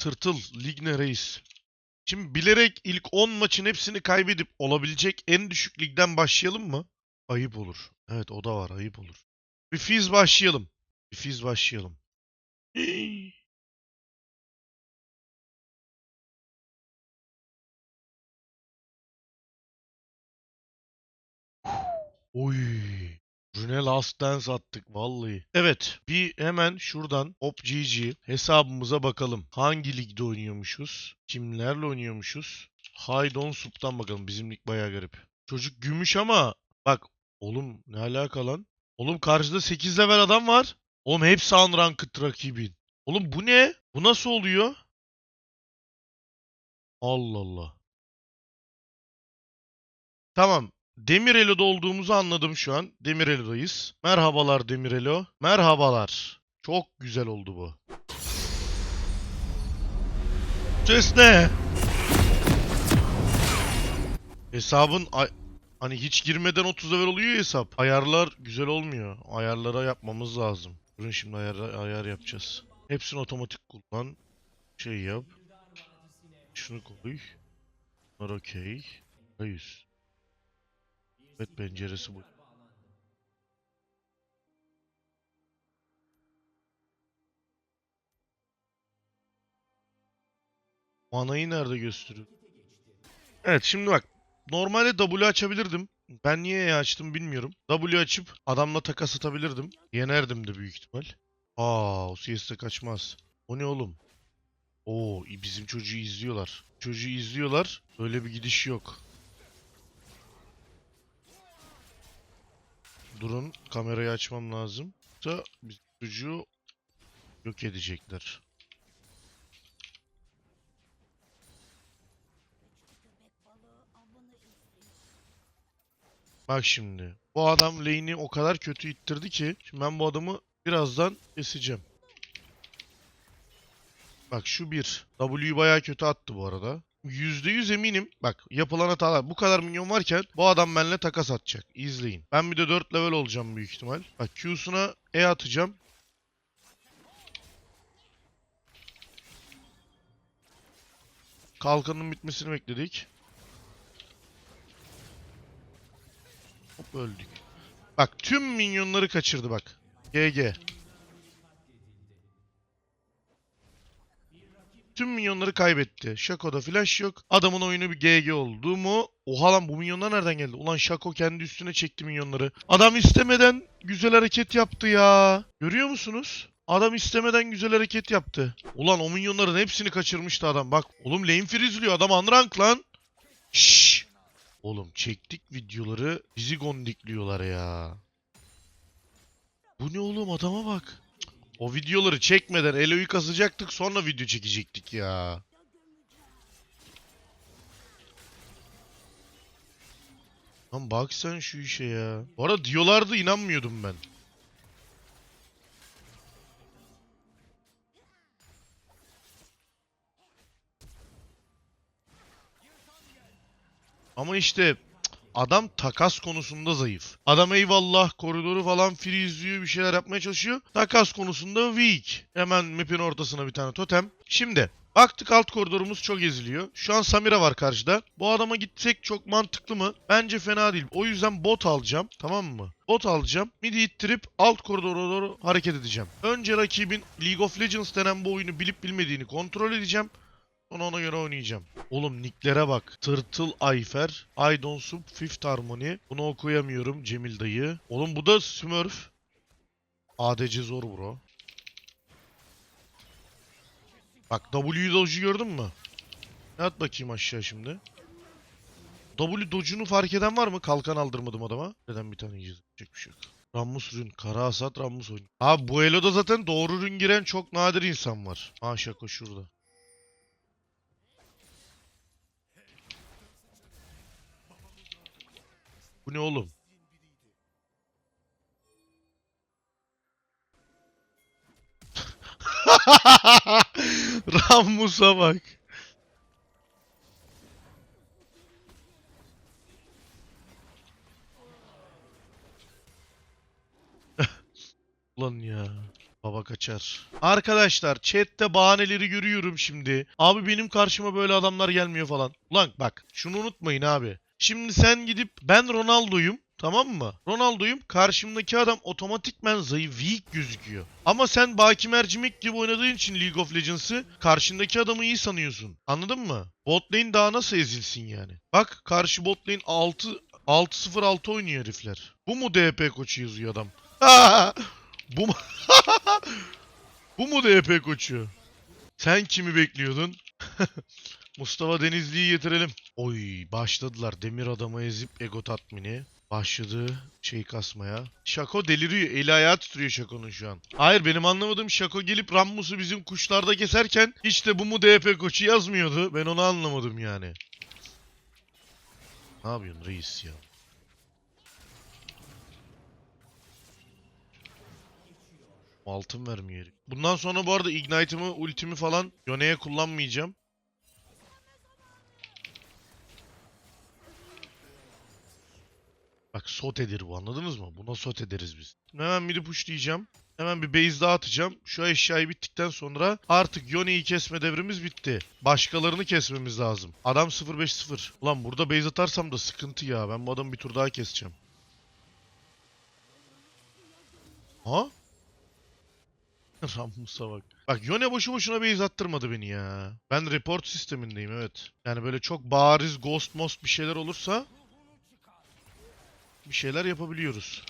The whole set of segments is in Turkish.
tırtıl. Lig ne reis? Şimdi bilerek ilk 10 maçın hepsini kaybedip olabilecek en düşük ligden başlayalım mı? Ayıp olur. Evet o da var ayıp olur. Bir fiz başlayalım. Bir fiz başlayalım. Oy. Rune Last Dance attık vallahi. Evet bir hemen şuradan OpGG hesabımıza bakalım. Hangi ligde oynuyormuşuz? Kimlerle oynuyormuşuz? Haydon Sup'tan bakalım. Bizim lig bayağı garip. Çocuk gümüş ama bak oğlum ne alaka lan? Oğlum karşıda 8 level adam var. Oğlum hepsi unranked rakibin. Oğlum bu ne? Bu nasıl oluyor? Allah Allah. Tamam. Demirelo'da olduğumuzu anladım şu an. Demirelo'dayız. Merhabalar Demirelo. Merhabalar. Çok güzel oldu bu. Ses ne? Hesabın hani hiç girmeden 30 level oluyor hesap. Ayarlar güzel olmuyor. Ayarlara yapmamız lazım. Durun şimdi ayar, ayar yapacağız. Hepsini otomatik kullan. Şey yap. Şunu koy. Bunlar okey. 100. Evet penceresi bu. Manayı nerede gösteriyor? Evet şimdi bak. Normalde W açabilirdim. Ben niye E açtım bilmiyorum. W açıp adamla takas atabilirdim. Yenerdim de büyük ihtimal. Aa o CS'de kaçmaz. O ne oğlum? Oo bizim çocuğu izliyorlar. Çocuğu izliyorlar. Öyle bir gidiş yok. Durun kamerayı açmam lazım. Da çocuğu yok edecekler. Bak şimdi. Bu adam lane'i o kadar kötü ittirdi ki şimdi ben bu adamı birazdan keseceğim. Bak şu bir. W'yu bayağı kötü attı bu arada. %100 eminim. Bak yapılan hatalar. Bu kadar minyon varken bu adam benimle takas atacak. İzleyin. Ben bir de 4 level olacağım büyük ihtimal. Bak Q'suna E atacağım. Kalkanın bitmesini bekledik. Hop öldük. Bak tüm minyonları kaçırdı bak. GG. Tüm minyonları kaybetti. Shaco'da flash yok. Adamın oyunu bir GG oldu mu? Oha lan bu minyonlar nereden geldi? Ulan Shaco kendi üstüne çekti minyonları. Adam istemeden güzel hareket yaptı ya. Görüyor musunuz? Adam istemeden güzel hareket yaptı. Ulan o minyonların hepsini kaçırmıştı adam. Bak oğlum lane freeze'liyor. Adam unrank lan. Şşş. Oğlum çektik videoları bizi gondikliyorlar ya. Bu ne oğlum adama bak. O videoları çekmeden Elo'yu kasacaktık sonra video çekecektik ya. Lan bak sen şu işe ya. Bu arada diyorlardı inanmıyordum ben. Ama işte adam takas konusunda zayıf. Adam eyvallah koridoru falan freeze'liyor bir şeyler yapmaya çalışıyor. Takas konusunda weak. Hemen map'in ortasına bir tane totem. Şimdi baktık alt koridorumuz çok eziliyor. Şu an Samira var karşıda. Bu adama gitsek çok mantıklı mı? Bence fena değil. O yüzden bot alacağım. Tamam mı? Bot alacağım. Midi ittirip alt koridora doğru hareket edeceğim. Önce rakibin League of Legends denen bu oyunu bilip bilmediğini kontrol edeceğim. Sonra ona göre oynayacağım. Oğlum nicklere bak. Tırtıl Ayfer, Aydon Sup, Fifth Harmony. Bunu okuyamıyorum Cemil dayı. Oğlum bu da Smurf. ADC zor bro. Bak W dodge'u gördün mü? At bakayım aşağı şimdi. W dodge'unu fark eden var mı? Kalkan aldırmadım adama. Neden bir tane yiyeceğiz? Yapacak bir şey yok. Rammus rün. Kara hasat Rammus oynuyor. Abi bu Elo'da zaten doğru rün giren çok nadir insan var. Ha şaka şurada. Bu ne oğlum? Rammus'a bak. Ulan ya. Baba kaçar. Arkadaşlar chatte bahaneleri görüyorum şimdi. Abi benim karşıma böyle adamlar gelmiyor falan. Ulan bak şunu unutmayın abi. Şimdi sen gidip ben Ronaldo'yum tamam mı? Ronaldo'yum karşımdaki adam otomatikmen zayıf weak gözüküyor. Ama sen Baki Mercimek gibi oynadığın için League of Legends'ı karşındaki adamı iyi sanıyorsun. Anladın mı? Bot daha nasıl ezilsin yani? Bak karşı bot lane 6 6-0-6 oynuyor herifler. Bu mu DP koçu yazıyor adam? Bu mu? Bu mu DP koçu? Sen kimi bekliyordun? Mustafa Denizli'yi getirelim. Oy başladılar demir adamı ezip ego tatmini. Başladı şey kasmaya. Şako deliriyor. Eli ayağı titriyor Şako'nun şu an. Hayır benim anlamadığım Şako gelip Rammus'u bizim kuşlarda keserken hiç de bu mu DP koçu yazmıyordu. Ben onu anlamadım yani. Ne yapıyorsun reis ya? Altın vermiyor. Bundan sonra bu arada Ignite'ımı, ultimi falan Yone'ye kullanmayacağım. Bak sotedir bu anladınız mı? Buna sot ederiz biz. Hemen midi pushlayacağım. Hemen bir base daha atacağım. Şu eşyayı bittikten sonra artık Yone'yi kesme devrimiz bitti. Başkalarını kesmemiz lazım. Adam 0-5-0. Ulan burada base atarsam da sıkıntı ya. Ben bu adamı bir tur daha keseceğim. Ha? Rammus'a bak. Bak Yone boşu boşuna base attırmadı beni ya. Ben report sistemindeyim evet. Yani böyle çok bariz ghost most bir şeyler olursa bir şeyler yapabiliyoruz.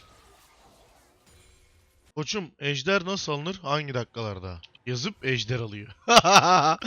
Koçum ejder nasıl alınır? Hangi dakikalarda? Yazıp ejder alıyor.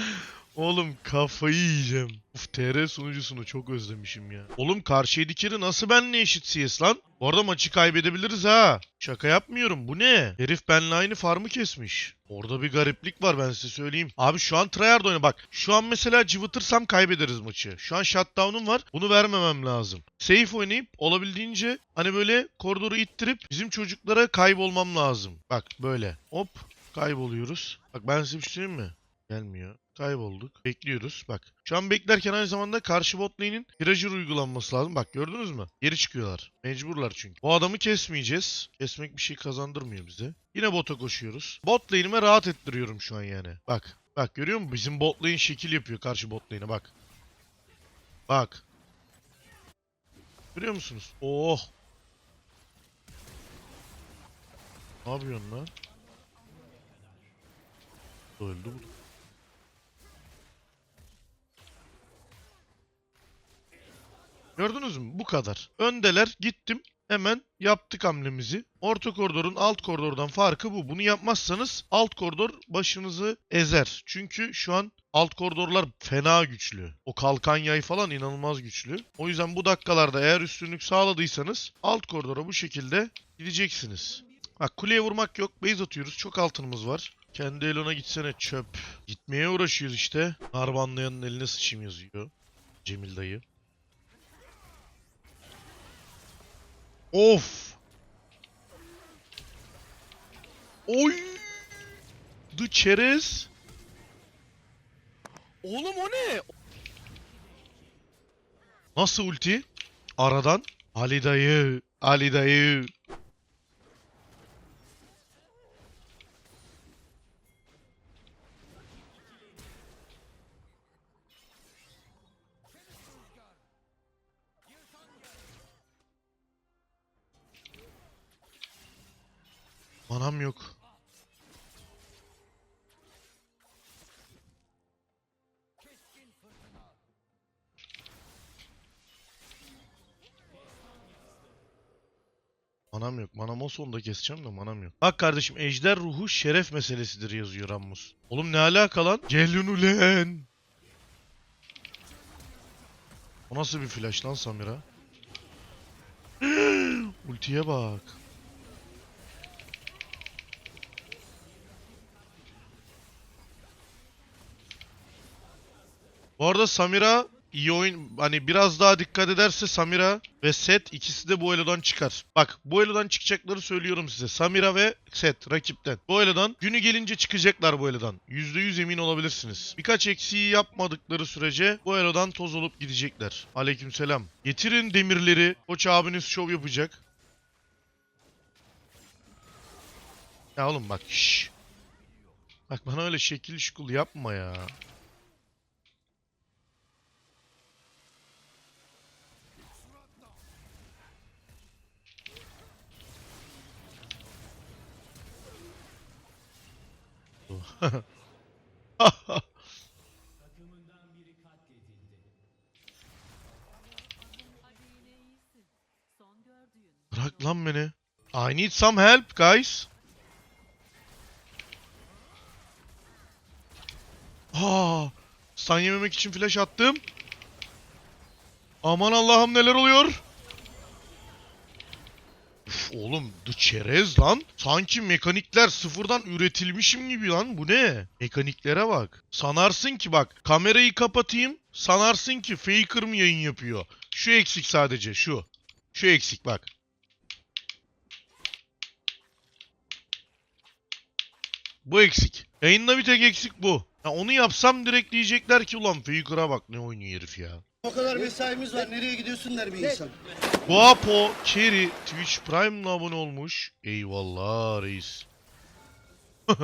Oğlum kafayı yiyeceğim. Uf TR sunucusunu çok özlemişim ya. Oğlum karşı dikeri nasıl benle eşit CS lan? Bu arada maçı kaybedebiliriz ha. Şaka yapmıyorum bu ne? Herif benle aynı farmı kesmiş. Orada bir gariplik var ben size söyleyeyim. Abi şu an tryhard oyna bak. Şu an mesela cıvıtırsam kaybederiz maçı. Şu an shutdown'um var. Bunu vermemem lazım. Safe oynayıp olabildiğince hani böyle koridoru ittirip bizim çocuklara kaybolmam lazım. Bak böyle. Hop kayboluyoruz. Bak ben size bir şey söyleyeyim mi? Gelmiyor. Kaybolduk. Bekliyoruz. Bak. Şu an beklerken aynı zamanda karşı bot lane'in uygulanması lazım. Bak gördünüz mü? Geri çıkıyorlar. Mecburlar çünkü. Bu adamı kesmeyeceğiz. Kesmek bir şey kazandırmıyor bize. Yine bota koşuyoruz. Bot rahat ettiriyorum şu an yani. Bak. Bak görüyor musun? Bizim bot şekil yapıyor karşı bot bak. Bak. Görüyor musunuz? Oh. Ne yapıyorsun lan? Öldü bu. Gördünüz mü? Bu kadar. Öndeler. Gittim. Hemen yaptık hamlemizi. Orta koridorun alt koridordan farkı bu. Bunu yapmazsanız alt koridor başınızı ezer. Çünkü şu an alt koridorlar fena güçlü. O kalkan yay falan inanılmaz güçlü. O yüzden bu dakikalarda eğer üstünlük sağladıysanız alt koridora bu şekilde gideceksiniz. Bak kuleye vurmak yok. Base atıyoruz. Çok altınımız var. Kendi elona gitsene çöp. Gitmeye uğraşıyoruz işte. Narbanlayanın eline sıçayım yazıyor. Cemil dayı. Of. Oy. The çerez. Oğlum o ne? Nasıl ulti? Aradan. Ali dayı. Ali dayı. Manam yok. Manam yok. Manam olsa onu da keseceğim de manam yok. Bak kardeşim ejder ruhu şeref meselesidir yazıyor Rammus. Oğlum ne alaka lan? Gelin ulen. O nasıl bir flash lan Samira? Ultiye bak. Bu arada Samira iyi oyun hani biraz daha dikkat ederse Samira ve Set ikisi de bu elodan çıkar. Bak bu elodan çıkacakları söylüyorum size. Samira ve Set rakipten. Bu elodan günü gelince çıkacaklar bu elodan. %100 emin olabilirsiniz. Birkaç eksiği yapmadıkları sürece bu elodan toz olup gidecekler. Aleykümselam. Getirin demirleri. Koç abiniz şov yapacak. Ya oğlum bak şşş. Bak bana öyle şekil şukul yapma ya. Bırak lan beni. I need some help guys. Aa, stun yememek için flash attım. Aman Allah'ım neler oluyor? Oğlum the çerez lan. Sanki mekanikler sıfırdan üretilmişim gibi lan. Bu ne? Mekaniklere bak. Sanarsın ki bak kamerayı kapatayım. Sanarsın ki Faker mı yayın yapıyor? Şu eksik sadece şu. Şu eksik bak. Bu eksik. Yayında bir tek eksik bu. Ya onu yapsam direkt diyecekler ki ulan Faker'a bak ne oynuyor herif ya. O kadar mesaimiz var. Nereye gidiyorsun der bir insan. Guapo Cherry Twitch Prime'la abone olmuş. Eyvallah reis.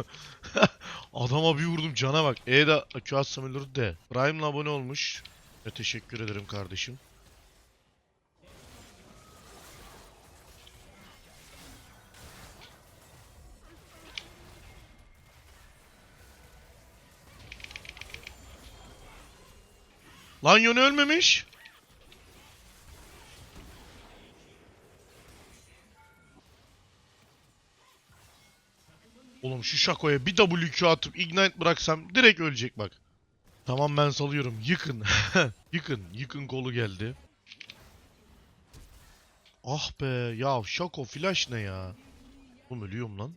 Adama bir vurdum cana bak. E da Q atsam de. Prime'la abone olmuş. Ve teşekkür ederim kardeşim. Lan Yone ölmemiş. Oğlum şu Shaco'ya bir WQ atıp Ignite bıraksam direkt ölecek bak. Tamam ben salıyorum. Yıkın. yıkın. Yıkın kolu geldi. Ah be. Ya Shaco flash ne ya? Oğlum ölüyorum lan.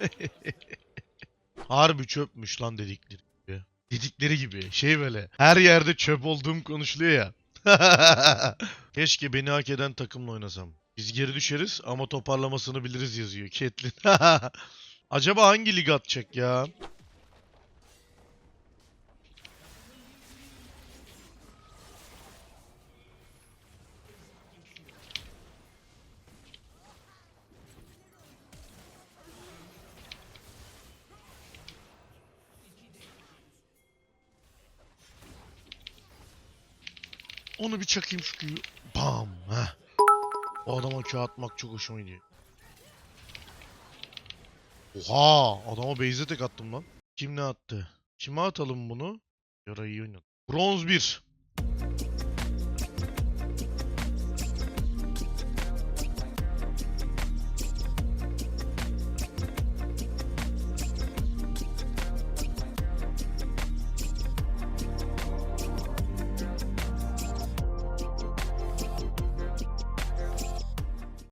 Harbi çöpmüş lan dedikleri gibi. Dedikleri gibi. Şey böyle. Her yerde çöp olduğum konuşuluyor ya. Keşke beni hak eden takımla oynasam. Biz geri düşeriz ama toparlamasını biliriz yazıyor Caitlyn. Acaba hangi lig atacak ya? Onu bir çakayım şu. Bam. Heh. O adama Q atmak çok hoşuma gidiyor. Oha! Adama base'e tek attım lan. Kim ne attı? Kime atalım bunu? Yara iyi oynadı. Bronz 1.